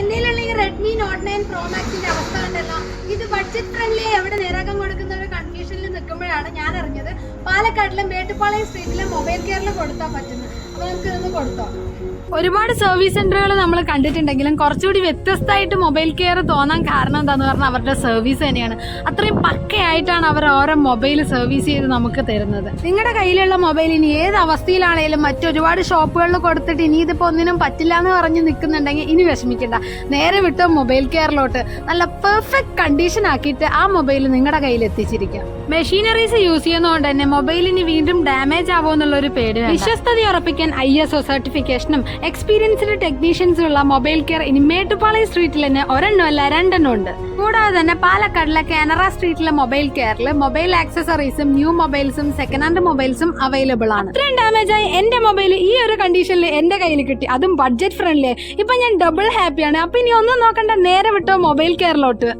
എന്റെയിലുള്ള ഈ Redmi Note nine Pro മാക്സിന്റെ അവസ്ഥ ഉണ്ടല്ലോ ഇത് ബഡ്ജറ്റ് ഫ്രണ്ട്ലി എവിടെ നിരകം കൊടുക്കുന്ന ഒരു കൺഫ്യൂഷനിൽ നിൽക്കുമ്പോഴാണ് ഞാൻ അറിഞ്ഞത്. പാലക്കാട്ടിലെ മേട്ടുപ്പാളയം സ്ട്രീറ്റിലെ മൊബൈൽ കെയറിൽ കൊടുത്താൽ പറ്റുന്നത്. അപ്പൊ നമുക്ക് കൊടുത്തോ? ഒരുപാട് സർവീസ് സെന്ററുകൾ നമ്മൾ കണ്ടിട്ടുണ്ടെങ്കിലും കുറച്ചുകൂടി വ്യത്യസ്തമായിട്ട് മൊബൈൽ കെയർ തോന്നാൻ കാരണം എന്താന്ന് പറഞ്ഞാൽ അവരുടെ സർവീസ് തന്നെയാണ്. അത്രയും പക്കയായിട്ടാണ് അവർ ഓരോ മൊബൈൽ സർവീസ് ചെയ്ത് നമുക്ക് തരുന്നത്. നിങ്ങളുടെ കയ്യിലുള്ള മൊബൈൽ ഇനി ഏത് അവസ്ഥയിലാണെങ്കിലും മറ്റൊരുപാട് ഷോപ്പുകളിൽ കൊടുത്തിട്ട് ഇനി ഇതിപ്പോൾ ഒന്നിനും പറ്റില്ല എന്ന് പറഞ്ഞ് നിൽക്കുന്നുണ്ടെങ്കിൽ ഇനി വിഷമിക്കണ്ട. നേരെ വിട്ടോ മൊബൈൽ കെയറിലോട്ട് നല്ല പെർഫെക്റ്റ് കണ്ടീഷൻ ആക്കിയിട്ട് ആ മൊബൈൽ നിങ്ങളുടെ കയ്യിൽ എത്തിച്ചിരിക്കാം. മെഷീനറീസ് യൂസ് ചെയ്യുന്നതുകൊണ്ട് തന്നെ മൊബൈലിന് വീണ്ടും ഡാമേജ് ആവുമെന്നുള്ള ഒരു പേടി വേണ്ട. വിശ്വസ്തത ഉറപ്പിക്കാൻ ഐ എസ് ഒ സർട്ടിഫിക്കേഷനും എക്സ്പീരിയൻസ്ഡ് ടെക്നീഷ്യൻസും ഉള്ള മൊബൈൽ കെയർ ഇനി മേട്ടുപാളി സ്ട്രീറ്റിൽ തന്നെ ഒരെണ്ണമല്ല രണ്ടെണ്ണം ഉണ്ട്. കൂടാതെ തന്നെ പാലക്കാടിലെ കാനറ സ്ട്രീറ്റിലെ മൊബൈൽ കെയറിൽ മൊബൈൽ ആക്സസറീസും ന്യൂ മൊബൈൽസും സെക്കൻഡ് ഹാൻഡ് മൊബൈൽസും അവൈലബിൾ ആണ്. ഇത്രയും ഡാമേജ് ആയി എന്റെ മൊബൈൽ ഈ ഒരു കണ്ടീഷനിൽ എന്റെ കയ്യിൽ കിട്ടി. അതും ബഡ്ജറ്റ് ഫ്രണ്ട്ലി ഇപ്പൊ ഞാൻ ഡബിൾ ഹാപ്പിയാണ് അപ്പൊ ഇനി ഒന്നും നോക്കണ്ട നേരെ വിട്ടോ മൊബൈൽ കെയറിലോട്ട്